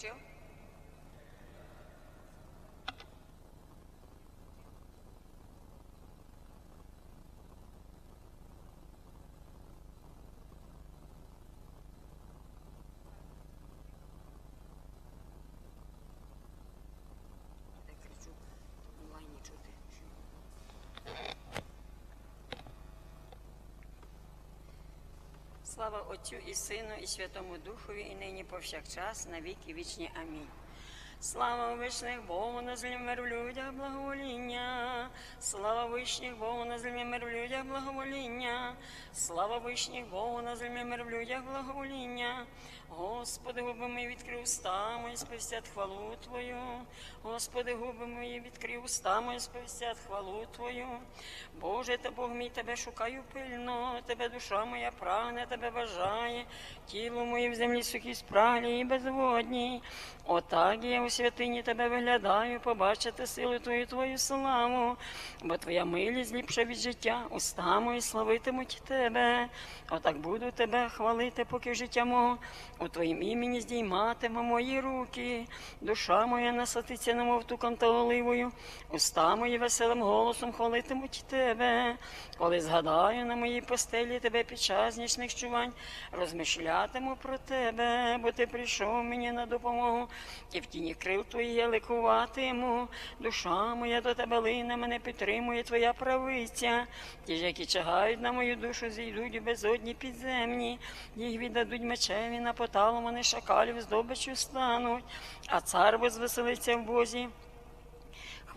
Joe? Слава Отцю і Сину, і Святому Духові, і нині повсякчас, на віки вічні. Амінь. Слава вишних Богу на землі мир в людях благовоління. Слава вишніх Богу на землі мир в людях благовоління. Слава вишніх Богу на землі мир в людях благовоління. Господи, губи мої відкрив уста мої, сповістять хвалу Твою. Господи, губи мої відкрив уста мої, сповістять хвалу Твою. Боже, та Бог мій, Тебе шукаю пильно, Тебе душа моя прагне, Тебе бажає, тіло моє в землі сухій спраглі і безводній. Отак я святині Тебе виглядаю, побачити силу Твою, Твою славу, бо Твоя милість ліпша від життя, уста мої славитимуть Тебе. Отак буду Тебе хвалити, поки життя мого у Твоїм імені здійматиме мої руки. Душа моя насатиться немов туком та оливою, уста мої веселим голосом хвалитимуть Тебе. Коли згадаю на моїй постелі Тебе під час нічних чувань, розмишлятиму про Тебе, бо Ти прийшов мені на допомогу, і в тіні крил Твої я ликуватиму. Душа моя до Тебе лине, мене підтримує Твоя правиця. Ті ж, які чагають на мою душу, зійдуть у безодні підземні, їх віддадуть мечеві на поталу, вони шакалів здобичу стануть, а цар возвеселиться в Бозі.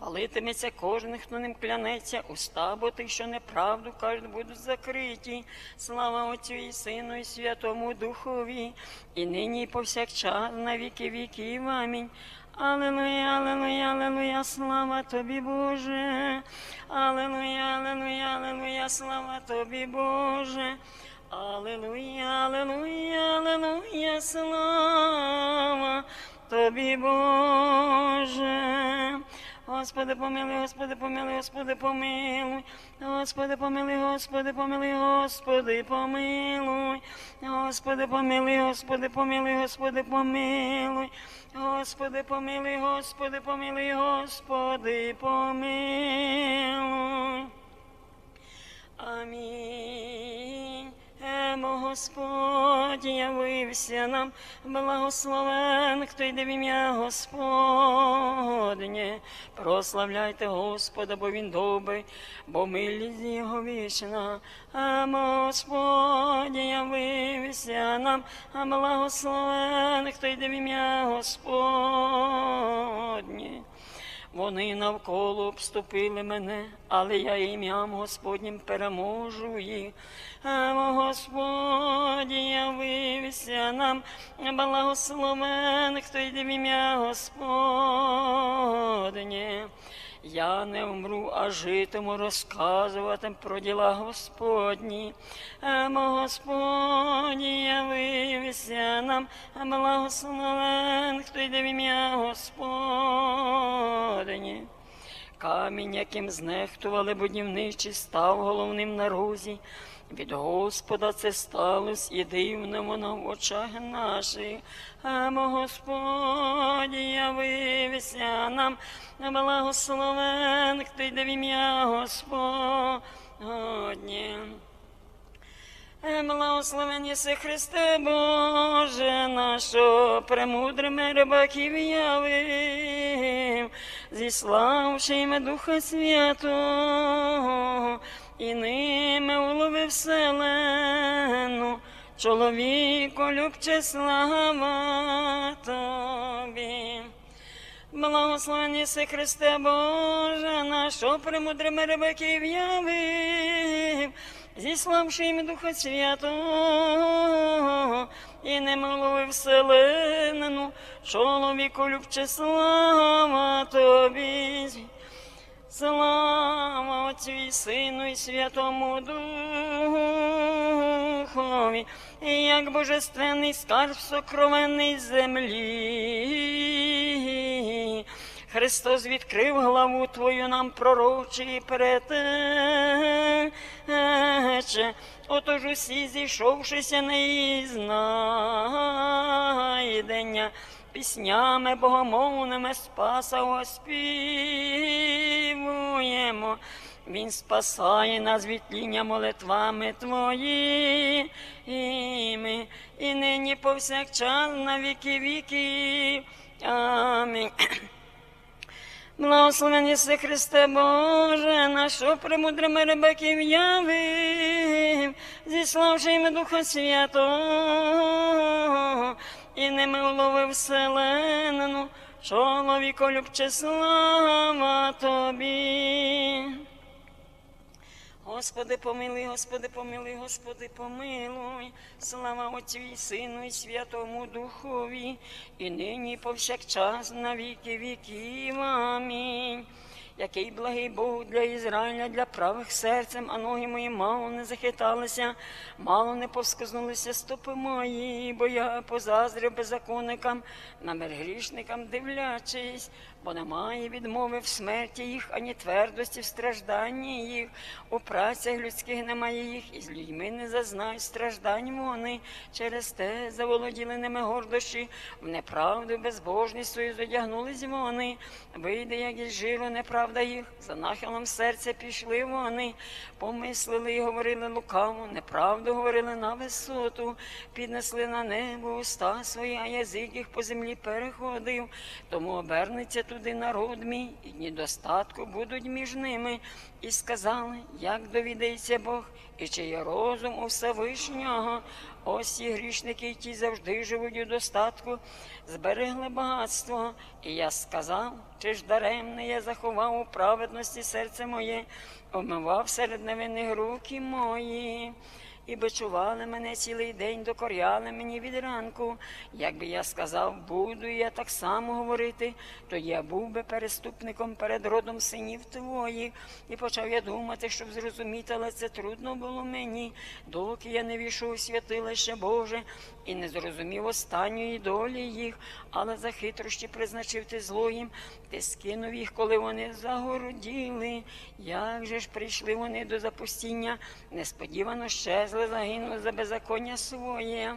Хвалитиметься кожен, хто ним клянеться, уста, бо тих, що неправду кажуть, будуть закриті. Слава Отцю і Сину, і Святому Духові, і нині, і повсякчас, на віки віків. Амінь. Алелуя, алелуя, алелуя, слава тобі, Боже. Алелуя, алелуя, алелуя, слава тобі, Боже. Алелуя, алелуя, алелуя, слава тобі, Боже. Господи, помилуй, Господи, помилуй, Господи, помилуй, Господи, помилуй, Господи, помилуй, Господи, помилуй, Господи, помилуй, Господи, помилуй, Господи, помилуй, Господи, помилуй, Господи, помилуй, Господи, помилуй. Амінь. Емо Господь явився нам, благословен, хто йде в ім'я Господнє. Прославляйте Господа, бо Він добрий, бо милість його вічна. Емо Господь явився нам, благословен, хто йде в ім'я Господнє. Вони навколо обступили мене, але я ім'ям Господнім переможу їх. Господь явився нам, благословен, хто йде в ім'я Господнє. Я не вмру, а житиму, розказувати про діла Господні. Господні Господь явився нам, благословен, хто йде в ім'я Господні. Камінь, яким знехтували будівничі, став головним на розі. Від Господа це сталося і дивно воно в очах наших. Емо Господь явився нам, благословен, хто в ім'я Господнє. Благословен єси Христе Боже, нашого премудрими рибаків явив, зіславши ім'я Духа Святого, і ними уловив вселену, чоловіку любче слава тобі. Благословен єси Христе Боже, нашого премудрими рибаків явив, зіславши ім'я Духа Святого, і не молови вселенину, чоловіку любче слава тобі. Слава Отцю Сину, і Святому Духові, як божественний скарб сокровенний землі. Христос відкрив главу Твою нам пророчі перетече. Отож усі, зійшовшися на її знайдення, піснями богомовними спаса оспівуємо. Він спасає нас від тління молитвами Твоїми, і нині повсякчас на віки віків. Амінь. Благословен єси Христе Боже, нашого премудрими рибаків явив, зіславши їм Духа Святого, і ними уловив вселенну, чоловіко любче слава Тобі. Господи, помилуй, Господи, помилуй, Господи, помилуй, слава Отцю Сину, і Святому Духові, і нині і повсякчас на віки віків. Амінь. Який благий Бог для Ізраїля, для правих серцем, а ноги мої мало не захиталися, мало не повскознулися стопи мої, бо я позаздрив беззаконникам, намер грішникам дивлячись, бо немає відмови в смерті їх, ані твердості в стражданні їх. У працях людських немає їх, і з людьми не зазнають страждань вони. Через те заволоділи ними гордощі, в неправду, безбожність свою задягнулись вони. Вийде, як із жиру, неправда їх, за нахилом серця пішли вони, помислили і говорили лукаво, неправду говорили на висоту, піднесли на небо уста свої, а язик їх по землі переходив. Тому обернеться туди народ мій, і дні достатку будуть між ними. І сказали, як довідається Бог, і чи є розум у Всевишнього. Ось ці грішники, ті завжди живуть у достатку, зберегли багатство. І я сказав, чи ж даремне я заховав у праведності серце моє, омивав серед невинних руки мої. І бичували мене цілий день, докоряли мені від ранку. Якби я сказав, буду я так само говорити, то я був би переступником перед родом синів твоїх. І почав я думати, щоб зрозуміти, але це трудно було мені, доки я не війшов у святилище Боже і не зрозумів останньої долі їх, але за хитрощі призначив ти зло їм, ти скинув їх, коли вони загороділи. Як же ж прийшли вони до запустіння, несподівано щезли, загинули за беззаконня своє.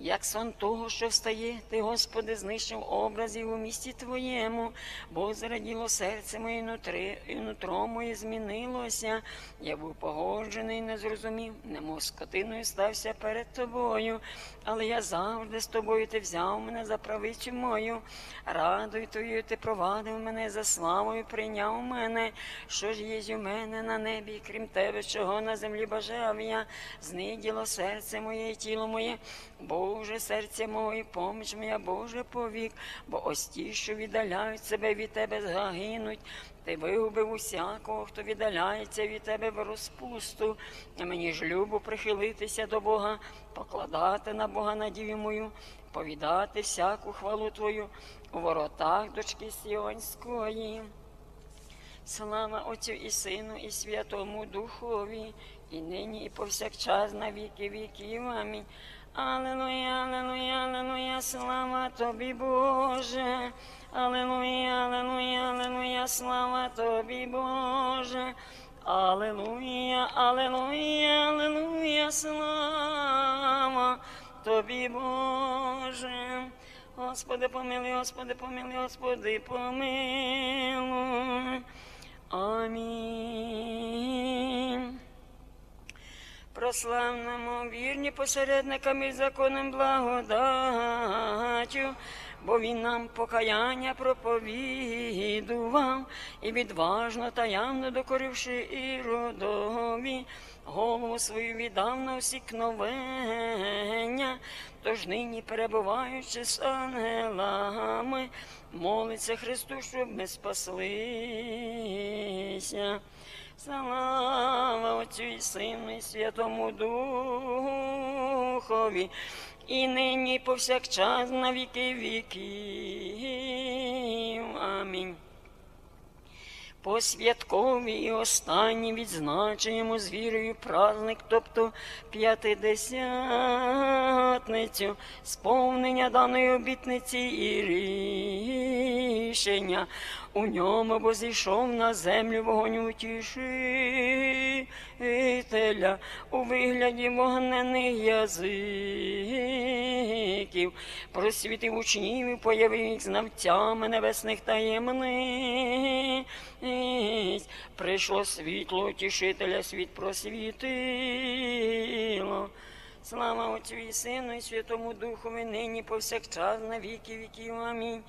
Як сон того, що встає, ти, Господи, знищив образів у місті Твоєму, бо зраділо серце моє нутри, і нутро моє змінилося. Я був погоджений, не зрозумів, немов скотиною стався перед тобою, але я завжди з тобою ти взяв мене за правицю мою. Радою твою ти провадив мене за славою, прийняв мене. Що ж є у мене на небі, крім тебе, чого на землі бажав я, зниділо серце моє і тіло моє. Боже, серце моє, поміч моя, Боже, повік, бо ось ті, що віддаляють себе від тебе, загинуть. Ти вигубив усякого, хто віддаляється від тебе в розпусту. А мені ж любо прихилитися до Бога, покладати на Бога надію мою, повідати всяку хвалу Твою у воротах дочки Сіонської. Слава Отцю і Сину, і Святому Духові, і нині, і повсякчас на віки віків. Амінь. Алелуя, алелуя, алелуя, слава тобі, Боже. Алелуя, алелуя, алелуя, слава тобі, Боже. Алелуя, алелуя, алелуя, слава тобі, Боже. Господи, помилуй, Господи, помилуй, Господи, помилуй. Амінь. Прославному вірні посередникам і законом благодаттю, бо він нам покаяння проповідував і відважно та явно докоривши іродові, голову свою віддав на усікновення, тож нині перебуваючи з ангелами, молиться Христу, щоб ми спаслися. Слава Отцю і Сину, і Святому Духові, і нині, і повсякчас на віки віків. Амінь. По святковій і останній відзначуємо з вірою праздник, тобто п'ятидесятницю, сповнення даної обітниці і рішення. У ньому бо зійшов на землю вогонь утішителя у вигляді вогнених язиків просвітив учнів і появив їх знавцями небесних таємниць. Прийшло світло утішителя, світ просвітило. Слава Отцю і Сину, і Святому Духові, нині повсякчас, на віки віків. Амінь.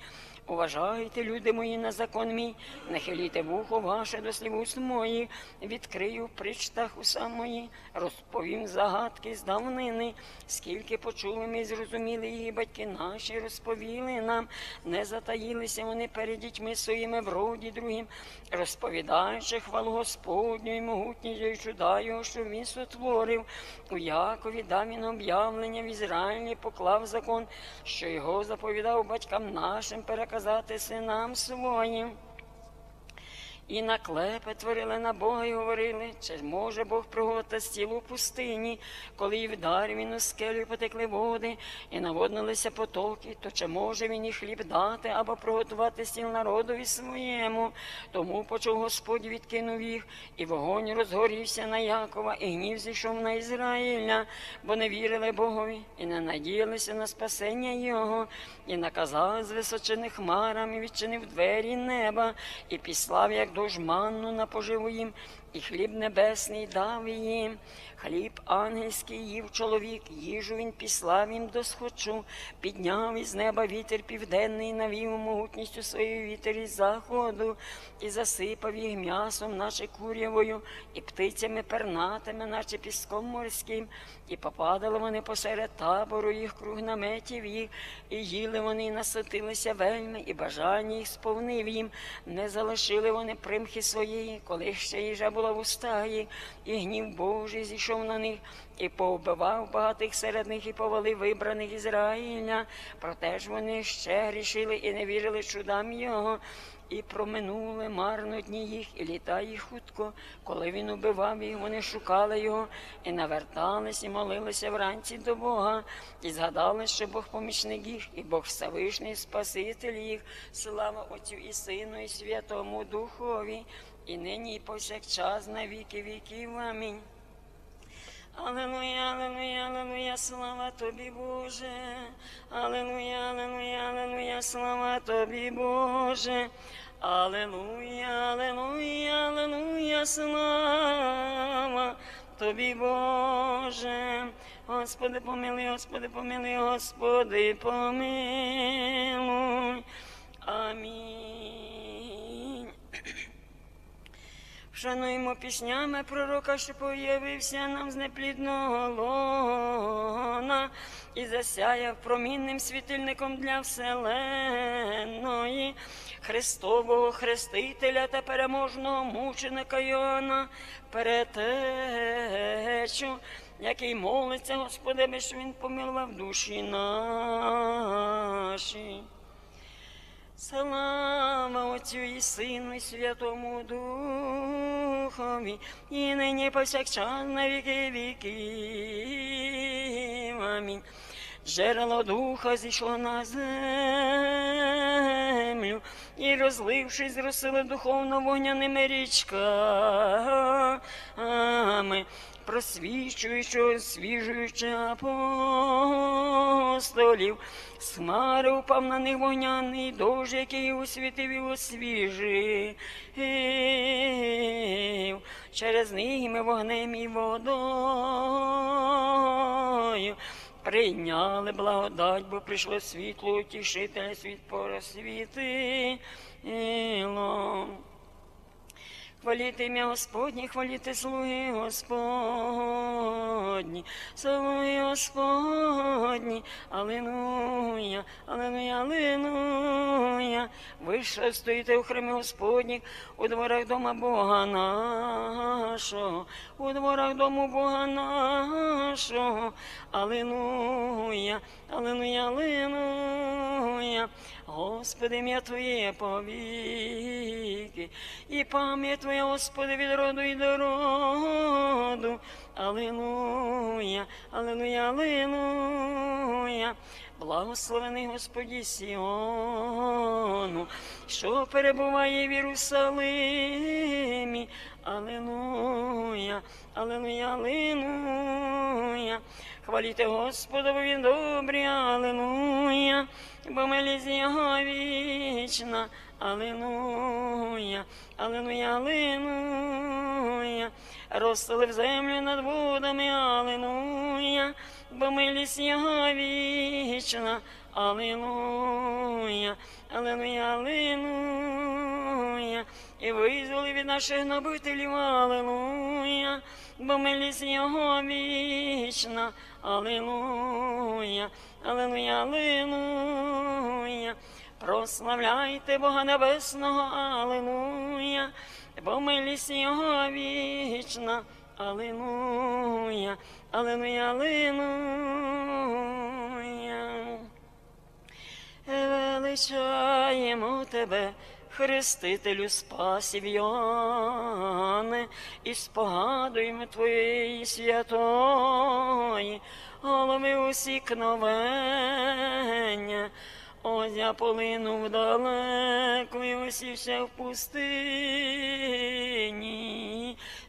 Уважайте, люди мої, на закон мій, нахиліте вухо ваше до слів уст моїх, відкрию причтах уса мої, розповім загадки з давнини, скільки почули ми, зрозуміли її батьки наші, розповіли нам, не затаїлися вони перед дітьми своїми в роді другим, розповідаючи хвалу Господню і могутність і чуда його, що він сотворив. У Якові дав він об'явлення в Ізраїлі, поклав закон, що його заповідав батькам нашим переказати синам своїм. І наклепи творили на Бога і говорили, чи може Бог приготувати стіл у пустині, коли і вдарив він у скелю потекли води, і наводнилися потоки, то чи може він і хліб дати або приготувати стіл народові своєму? Тому почув Господь відкинув їх, і вогонь розгорівся на Якова, і гнів зійшов на Ізраїля, бо не вірили Богові, і не надіялися на спасення Його, і наказав з височини хмарами, відчинив двері неба, і післав, як дощ манну на поживу їм, і хліб небесний дав їм. Хліб ангельський їв чоловік, їжу він післав їм до схочу, підняв із неба вітер південний, навів могутністю свою вітер із заходу, і засипав їх м'ясом, наче курявою, і птицями пернатими, наче піском морським, і попадали вони посеред табору їх круг наметів їх, і їли вони, і наситилися вельми, і бажання їх сповнив їм, не залишили вони примхи своєї, коли ще їжа була в уста їх, і гнів Божий зійшов на них, і повбивав багатих серед них, і повалив вибраних Ізраїля. Проте ж вони ще грішили і не вірили чудам його. І проминули марно дні їх, і літа їх хутко. Коли він убивав їх, вони шукали його, і навертались, і молилися вранці до Бога, і згадали, що Бог помічник їх, і Бог Всевишній Спаситель їх. Слава Отцю і Сину, і Святому Духові, і нині, і повсякчас, на віки віків. Амінь. Аллилуйя, аллилуйя, аллилуйя, слава тобі, Боже. Аллилуйя, аллилуйя, аллилуйя, слава тобі, Боже. Аллилуйя, аллилуйя, аллилуйя, слава тобі, Боже. Господи, помилуй, Господи, помилуй, Господи, помилуй. Амінь. Вшануємо піснями пророка, що появився нам з неплідного лона і засяяв промінним світильником для вселенної, Христового Хрестителя та переможного мученика Йоанна, перетечу, який молиться, Господи, щоб він помилував душі наші. Слава Отцю і Сину, і Святому Духові, і нині повсякчас на віки віків. Амінь. Джерело духа зійшло на землю, і розлившись, зросили духовно вогняними річками, просвічуючи, освіжуючи апостолів. Смари упав на них вогняний дощ, який освітив і освіжив. Через них ми вогнем і водою прийняли благодать, бо прийшло світло, утішителя, світ поросвітило. Хваліти ім'я Господнє, хваліти слуги Господні, слуги Господні, Аллилуйя, Аллилуйя, Аллилуйя. Ви що стоїте у храмі Господніх, у дворах дома Бога нашого, у дворах дому Бога нашого, Аллилуйя, Аллилуйя, Аллилуйя. Господи, ім'я Твоє повіки, і пам'ять Твоя, Господи, від роду і до роду. Аллилуйя, Аллилуйя, Аллилуйя. Благословений Господі Сіону, що перебуває в Єрусалимі. Аллилуйя, Аллилуйя, Аллилуйя. Хваліте Господа, бо він добрий, алелуя, бо милість його вічна, алелуя, алелуя, алелуя, розстелив землю над водами, алелуя, бо милість його вічна, алелуя, алелуя, алелуя, і визволи від наших набителів, алелуя, бо милість його вічна, алелуя, алелуя, алелуя, прославляйте Бога Небесного, алелуя, бо милість його вічна, алелуя, алелуя, алелуя. Величаємо тебе, Хрестителю спасів Йоанне, і спогадуємо Твоєї святої, голови усікновення. Ось я полинув далеко і осівся в пустині.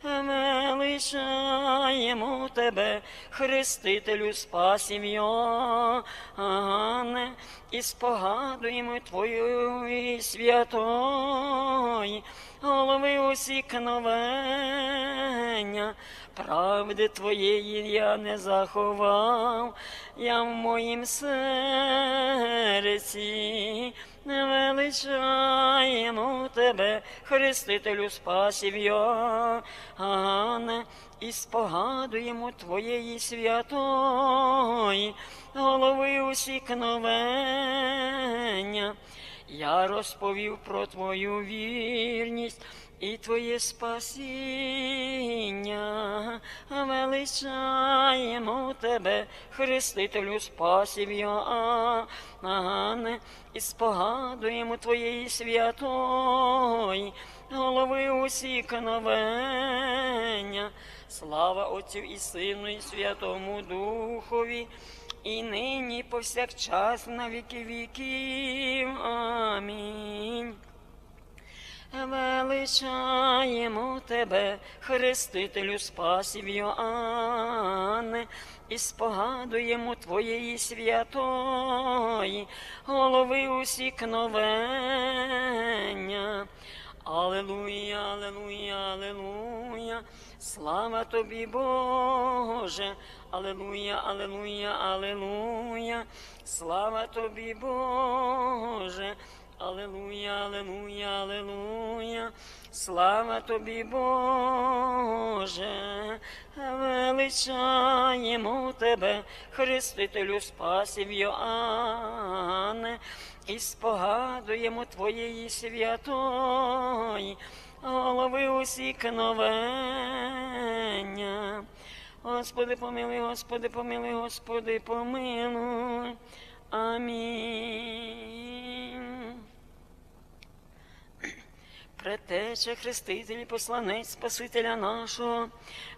Величаємо тебе, Хрестителю спасів Йоанне, і спогадуємо Твою святої, голови усікновення. Правди Твоєї я не заховав, я в моїм серці. Величаємо тебе, Хрестителю спасів я, Йоанне, і спогадуємо Твоєї святої, голови усікновення. Я розповів про Твою вірність і Твоє спасіння. Величаємо Тебе, Хрестителю спасів Йоанне, і спогадуємо Твоєї святої, голови усікновення. Слава Отцю і Сину, і Святому Духові, і нині, повсякчас, на віки віків. Амінь. Величаємо тебе, Хрестителю спасів Йоанне, і спогадуємо Твоєї святої, голови усікновення. Алелуя, алелуя, алелуя, слава тобі, Боже, алелуя, алелуя, алелуя, слава тобі, Боже. Алелуя, алелуя, алелуя, слава тобі, Боже, величаємо тебе, Хрестителю спасів Йоанне, і спогадуємо Твоєї святої, голови усікновення. Господи, помилуй, Господи, помилуй, Господи, помилуй. Амінь. Претече, хреститель і посланець Спасителя нашого,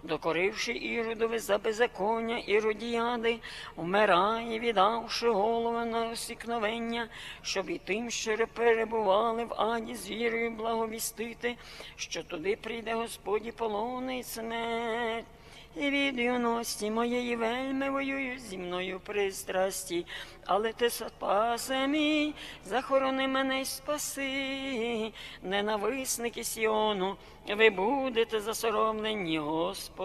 докоривши іродове за беззаконня іродіяди, вмирає, віддавши голову на осікновення, щоб і тим, що перебували в аді з вірою благовістити, що туди прийде Господь і полонить смерть. І від юності моєї вельми воюють зі мною пристрасті, але ти спасе мій, захорони мене й спаси, ненависники Сіону, ви будете засоромлені, Господи.